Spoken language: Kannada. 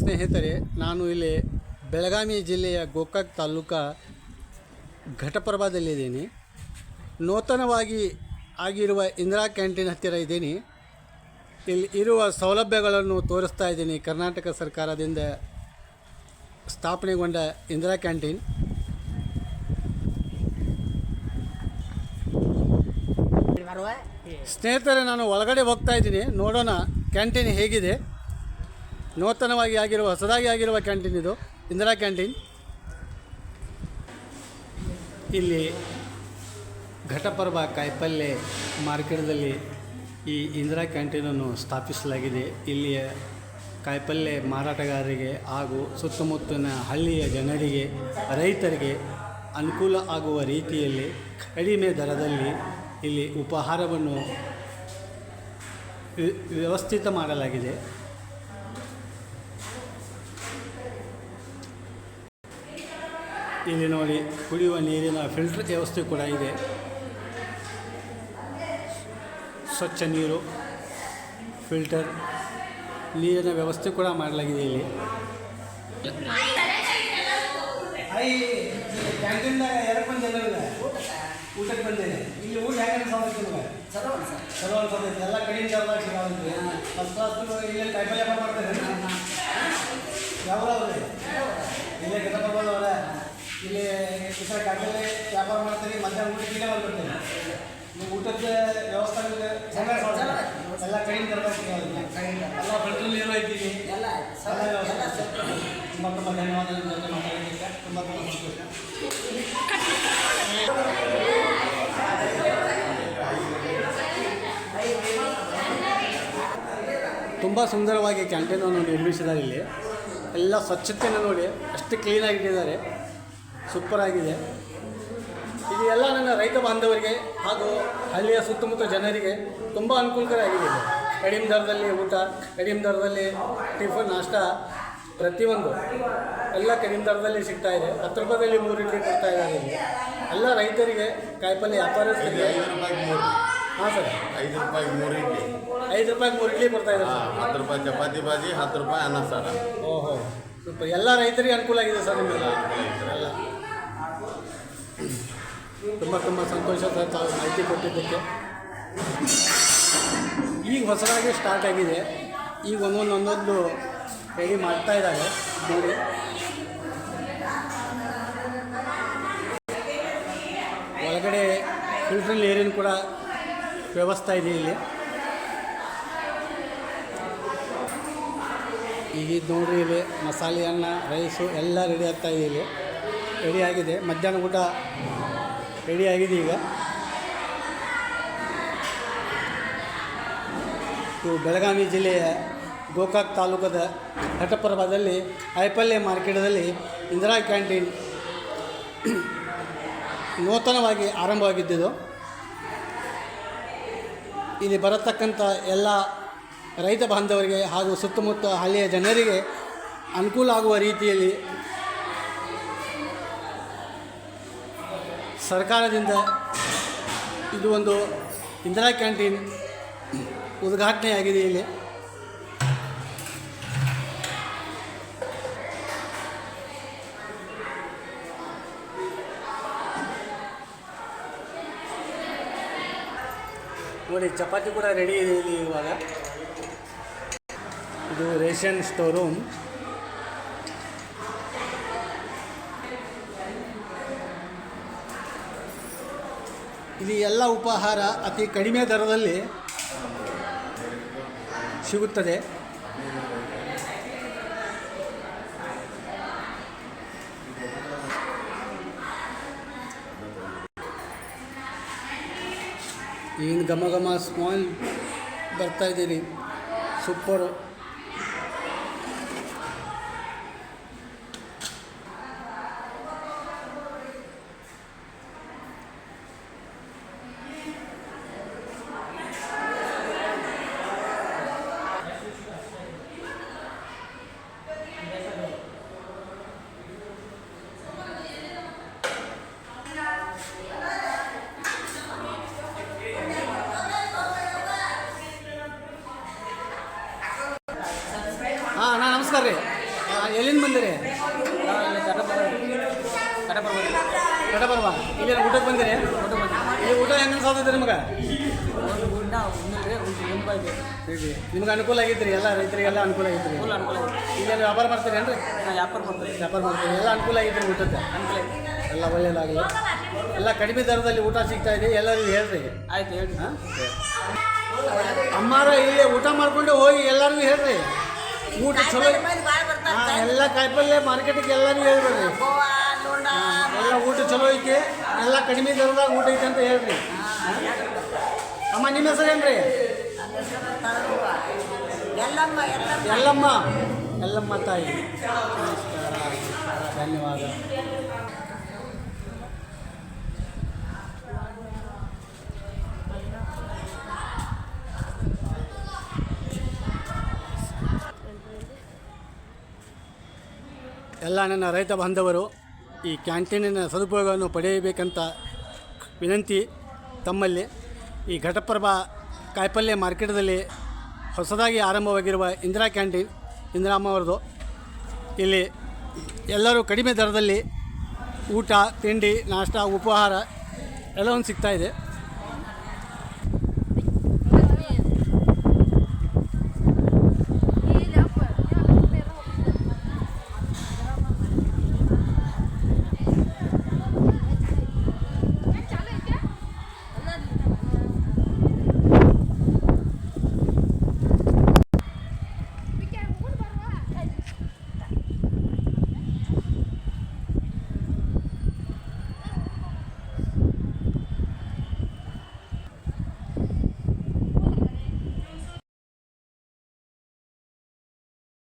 ಸ್ನೇಹಿತರೆ ನಾನು ಇಲ್ಲಿ ಬೆಳಗಾವಿ ಜಿಲ್ಲೆಯ ಗೋಕಾಕ್ ತಾಲೂಕ ಘಟಪ್ರಭಾದಲ್ಲಿದ್ದೀನಿ. ನೂತನವಾಗಿ ಆಗಿರುವ ಇಂದಿರಾ ಕ್ಯಾಂಟೀನ್ ಹತ್ತಿರ ಇದ್ದೀನಿ. ಇಲ್ಲಿ ಇರುವ ಸೌಲಭ್ಯಗಳನ್ನು ತೋರಿಸ್ತಾ ಇದ್ದೀನಿ ಕರ್ನಾಟಕ ಸರ್ಕಾರದಿಂದ ಸ್ಥಾಪನೆಗೊಂಡ ಇಂದಿರಾ ಕ್ಯಾಂಟೀನ್. ಸ್ನೇಹಿತರೆ ನಾನು ಒಳಗಡೆ ಹೋಗ್ತಾ ಇದ್ದೀನಿ. ನೋಡೋಣ ಕ್ಯಾಂಟೀನ್ ಹೇಗಿದೆ. ನೂತನವಾಗಿ ಆಗಿರುವ, ಹೊಸದಾಗಿ ಆಗಿರುವ ಕ್ಯಾಂಟೀನ್ ಇದು, ಇಂದಿರಾ ಕ್ಯಾಂಟೀನ್. ಇಲ್ಲಿ ಘಟಪರ್ವ ಕಾಯಿಪಲ್ಯ ಮಾರ್ಕೆಟ್ದಲ್ಲಿ ಈ ಇಂದಿರಾ ಕ್ಯಾಂಟೀನನ್ನು ಸ್ಥಾಪಿಸಲಾಗಿದೆ. ಇಲ್ಲಿಯ ಕಾಯಿಪಲ್ಯ ಮಾರಾಟಗಾರರಿಗೆ ಹಾಗೂ ಸುತ್ತಮುತ್ತಲಿನ ಹಳ್ಳಿಯ ಜನರಿಗೆ, ರೈತರಿಗೆ ಅನುಕೂಲ ಆಗುವ ರೀತಿಯಲ್ಲಿ ಕಡಿಮೆ ದರದಲ್ಲಿ ಇಲ್ಲಿ ಉಪಹಾರವನ್ನು ವ್ಯ- ವ್ಯವಸ್ಥಿತ ಮಾಡಲಾಗಿದೆ. ಇಲ್ಲಿ ನೋಡಿ ಕುಡಿಯುವ ನೀರಿನ ಫಿಲ್ಟರ್ ವ್ಯವಸ್ಥೆ ಕೂಡ ಇದೆ. ಸ್ವಚ್ಛ ನೀರು ಫಿಲ್ಟರ್ ನೀರಿನ ವ್ಯವಸ್ಥೆ ಕೂಡ ಮಾಡಲಾಗಿದೆ ಇಲ್ಲಿ. ಊಟಕ್ಕೆ ಬಂದೇನೆ ಇಲ್ಲಿ ಊಟ ಸಮಸ್ಯೆ ಚಲೋ ಸರ್. ಚಲೋ ಅನ್ಸತೈತಿ ಎಲ್ಲ ಕಡಿಮೆ ದರದಾಗ ಸಿಗೋದು ಫಸ್ಟ್ ಕ್ಲಾಸ್ ಇಲ್ಲೇ ಕಾಯಿಪಲ್ಯ ವ್ಯಾಪಾರ ಮಾಡ್ತಾರೆ ಯಾವ ಇಲ್ಲೇ ಗದಗದವ್ರ ಇಲ್ಲಿ ಈ ಕಾಯಿಪಲ್ಯ ವ್ಯಾಪಾರ ಮಾಡ್ತೀರಿ ಮಧ್ಯಾಹ್ನ ಊಟಕ್ಕೆ ಇಲ್ಲೇ ಬಂದ್ಬಿಡ್ತೀನಿ ನೀವು ಊಟದ ವ್ಯವಸ್ಥೆ. ಎಲ್ಲ ಕೈಯಿಂದ ಎಲ್ಲ ಫಿಲ್ಟರ್ ಏನೋ ಇದ್ದೀವಿ ಎಲ್ಲ ಸರ್ ತುಂಬ ತುಂಬ ಧನ್ಯವಾದ ಜೊತೆ ಮಾತಾಡೋದಕ್ಕೆ ತುಂಬ ತುಂಬ ಸಂತೋಷ. ತುಂಬ ಸುಂದರವಾಗಿ ಕ್ಯಾಂಟೀನನ್ನು ನಿರ್ಮಿಸಿದ್ದಾರೆ ಇಲ್ಲಿ. ಎಲ್ಲ ಸ್ವಚ್ಛತೆಯನ್ನು ನೋಡಿ ಅಷ್ಟು ಕ್ಲೀನಾಗಿಟ್ಟಿದ್ದಾರೆ ಸೂಪರ್ ಆಗಿದೆ. ಇದು ಎಲ್ಲ ನನ್ನ ರೈತ ಬಾಂಧವರಿಗೆ ಹಾಗೂ ಹಳ್ಳಿಯ ಸುತ್ತಮುತ್ತ ಜನರಿಗೆ ತುಂಬ ಅನುಕೂಲಕರ ಆಗಿದೆ ಕಡಿಮೆ ದರದಲ್ಲಿ ಊಟ ಕಡಿಮೆ ದರದಲ್ಲಿ ಟಿಫನ್ ನಾಷ್ಟ ಪ್ರತಿಯೊಂದು ಎಲ್ಲ ಕಡಿಮೆ ದರದಲ್ಲಿ ಸಿಗ್ತಾ ಇದೆ. ಹತ್ತು ರೂಪಾಯಿದಲ್ಲಿ ಮೂರು ಇಡ್ಲಿ ಕೊಡ್ತಾ ಇದ್ದಾರೆ ಎಲ್ಲ ರೈತರಿಗೆ ವ್ಯಾಪಾರಸ್ಥರಿಗೆ ರೂಪಾಯಿಗೆ ಮೂರು ಹಾಂ ಸರ್. ಐದು ರೂಪಾಯಿಗೆ ಮೂರು ಇಡ್ಲಿ. ಐದು ರೂಪಾಯಿಗೆ ಮೂರು ಇಡ್ಲಿ ಕೊಡ್ತಾ ಇದ್ದಾರೆ ಹತ್ತು ರೂಪಾಯಿ ಚಪಾತಿ ಬಾಜಿ ಹತ್ತು ರೂಪಾಯಿ ಅನ್ನ ಸಾರ. ಓಹೋ. ಸೂಪರ್. ಎಲ್ಲ ರೈತರಿಗೆ ಅನುಕೂಲ ಆಗಿದೆ ಸರ್ ನಿಮಗೆ ಎಲ್ಲ. ತುಂಬ ತುಂಬ ಸಂತೋಷ ಸರ್ ತಾವು ಮಾಹಿತಿ ಕೊಟ್ಟಿದ್ದಕ್ಕೆ. ಈಗ ಹೊಸದಾಗಿ ಸ್ಟಾರ್ಟ್ ಆಗಿದೆ. ಈಗ ಒಂದೊಂದು ಒಂದೊಂದು ರೆಡಿ ಮಾಡ್ತಾ ಇದ್ದಾರೆ ನೋಡಿ. ಒಳಗಡೆ ಫಿಲ್ಟರ್ ನೀರಿನ ಕೂಡ ವ್ಯವಸ್ಥೆ ಇದೆ ಇಲ್ಲಿ. ಈಗ ನೋಡ್ರಿ ಇಲ್ಲಿ ಮಸಾಲೆ ಅನ್ನ ರೈಸು ಎಲ್ಲ ರೆಡಿ ಆಗ್ತಾ ಇದೆ ಇಲ್ಲಿ. ರೆಡಿ ಆಗಿದೆ. ಮಧ್ಯಾಹ್ನ ಊಟ ರೆಡಿ ಆಗಿದೆ ಈಗ. ಇದು ಬೆಳಗಾವಿ ಜಿಲ್ಲೆಯ ಗೋಕಾಕ್ ತಾಲೂಕದ ಘಟಪ್ರಭಾದಲ್ಲಿ ಐಪಲ್ಯ ಮಾರ್ಕೆಟದಲ್ಲಿ ಇಂದಿರಾ ಕ್ಯಾಂಟೀನ್ ನೂತನವಾಗಿ ಆರಂಭವಾಗಿದ್ದಿದ್ದು. ಇಲ್ಲಿ ಬರತಕ್ಕಂಥ ಎಲ್ಲ ರೈತ ಬಾಂಧವರಿಗೆ ಹಾಗೂ ಸುತ್ತಮುತ್ತ ಹಳ್ಳಿಯ ಜನರಿಗೆ ಅನುಕೂಲ ಆಗುವ ರೀತಿಯಲ್ಲಿ ಸರ್ಕಾರದಿಂದ ಇದು ಒಂದು ಇಂದಿರಾ ಕ್ಯಾಂಟೀನ್ ಉದ್ಘಾಟನೆಯಾಗಿದೆ ಇಲ್ಲಿ. ನೋಡಿ, ಚಪಾತಿ ಕೂಡ ರೆಡಿ ಇದೆ ಇಲ್ಲಿ ಇವಾಗ. ಇದು ರೇಷನ್ ಸ್ಟೋರ್ ರೂಮ್ ಇಲ್ಲಿ ಎಲ್ಲ ಉಪಹಾರ ಅತಿ ಕಡಿಮೆ ದರದಲ್ಲಿ ಸಿಗುತ್ತದೆ. ಏನು ಘಮ ಘಮ ಸ್ಮಾಲ್ ಬರ್ತಾ ಇದ್ದೀರಿ? ಸೂಪರು ಹಾಂ ಅಣ್ಣ ನಮಸ್ಕಾರ ರೀ ಎಲ್ಲಿಂದ ಬಂದಿರಿ? ಕಡಬರ್ವ. ಇಲ್ಲಿ ಊಟಕ್ಕೆ ಬಂದಿರಿ? ಈ ಊಟ ಹೆಂಗೆ ಸಾಧ್ಯ ನಿಮ್ಗೆ? ನಿಮ್ಗೆ ಅನುಕೂಲ ಆಗೈತ್ರಿ ಎಲ್ಲ ರೈತರಿಗೆಲ್ಲ ಅನುಕೂಲ ಆಗೈತ್ರಿ? ಇಲ್ಲೇನು ವ್ಯಾಪಾರ ಮಾಡ್ತೀರಿ ಏನ್ರಿ? ವ್ಯಾಪಾರ ಮಾಡ್ತೀರಿ ವ್ಯಾಪಾರ ಮಾಡ್ತೀರಿ. ಎಲ್ಲ ಅನುಕೂಲ ಆಗೈತ್ರಿ ಊಟಕ್ಕೆ? ಎಲ್ಲ ಒಳ್ಳೆಯದಾಗಲಿ ಎಲ್ಲ ಕಡಿಮೆ ದರದಲ್ಲಿ ಊಟ ಸಿಗ್ತಾ ಇದೆ ಎಲ್ಲರಿಗೂ ಹೇಳ್ರಿ. ಆಯ್ತು ಹೇಳಿ ಹಾಂ? ಅಮ್ಮಾರ ಇಲ್ಲಿ ಊಟ ಮಾಡಿಕೊಂಡು ಹೋಗಿ ಎಲ್ಲರಿಗೂ ಹೇಳ್ರಿ. ಊಟ ಚಲೋ ಹಾಂ ಎಲ್ಲ ಕಾಯಿಪಲ್ಲೆ ಮಾರ್ಕೆಟಿಗೆ ಎಲ್ಲರಿಗೂ ಹೇಳ್ಬೇಡ್ರಿ. ಎಲ್ಲ ಊಟ ಚಲೋ ಐತಿ. ಎಲ್ಲ ಕಡಿಮೆ ದರದಾಗ ಊಟ ಐತೆ ಅಂತ ಹೇಳ್ರಿ. ಅಮ್ಮ ನಿಮ್ಮ ಹೆಸರು ಏನ್ರಿ? ಎಲ್ಲಮ್ಮ ಎಲ್ಲಮ್ಮ ಎಲ್ಲಮ್ಮ ಎಲ್ಲಮ್ಮ ತಾಯಿ. ನಮಸ್ಕಾರ. ಧನ್ಯವಾದ. ಎಲ್ಲ ನನ್ನ ರೈತ ಬಾಂಧವರು ಈ ಕ್ಯಾಂಟೀನಿನ ಸದುಪಯೋಗವನ್ನು ಪಡೆಯಬೇಕಂತ ವಿನಂತಿ ತಮ್ಮಲ್ಲಿ. ಈ ಘಟಪ್ರಭಾ ಕಾಯಿಪಲ್ಯ ಮಾರ್ಕೆಟದಲ್ಲಿ ಹೊಸದಾಗಿ ಆರಂಭವಾಗಿರುವ ಇಂದಿರಾ ಕ್ಯಾಂಟೀನ್ ಇಂದಿರಾಮ್ಮ ಅವರದು. ಇಲ್ಲಿ ಎಲ್ಲರೂ ಕಡಿಮೆ ದರದಲ್ಲಿ ಊಟ, ತಿಂಡಿ, ನಾಷ್ಟ, ಉಪಹಾರ ಎಲ್ಲವನ್ನು ಸಿಗ್ತಾಯಿದೆ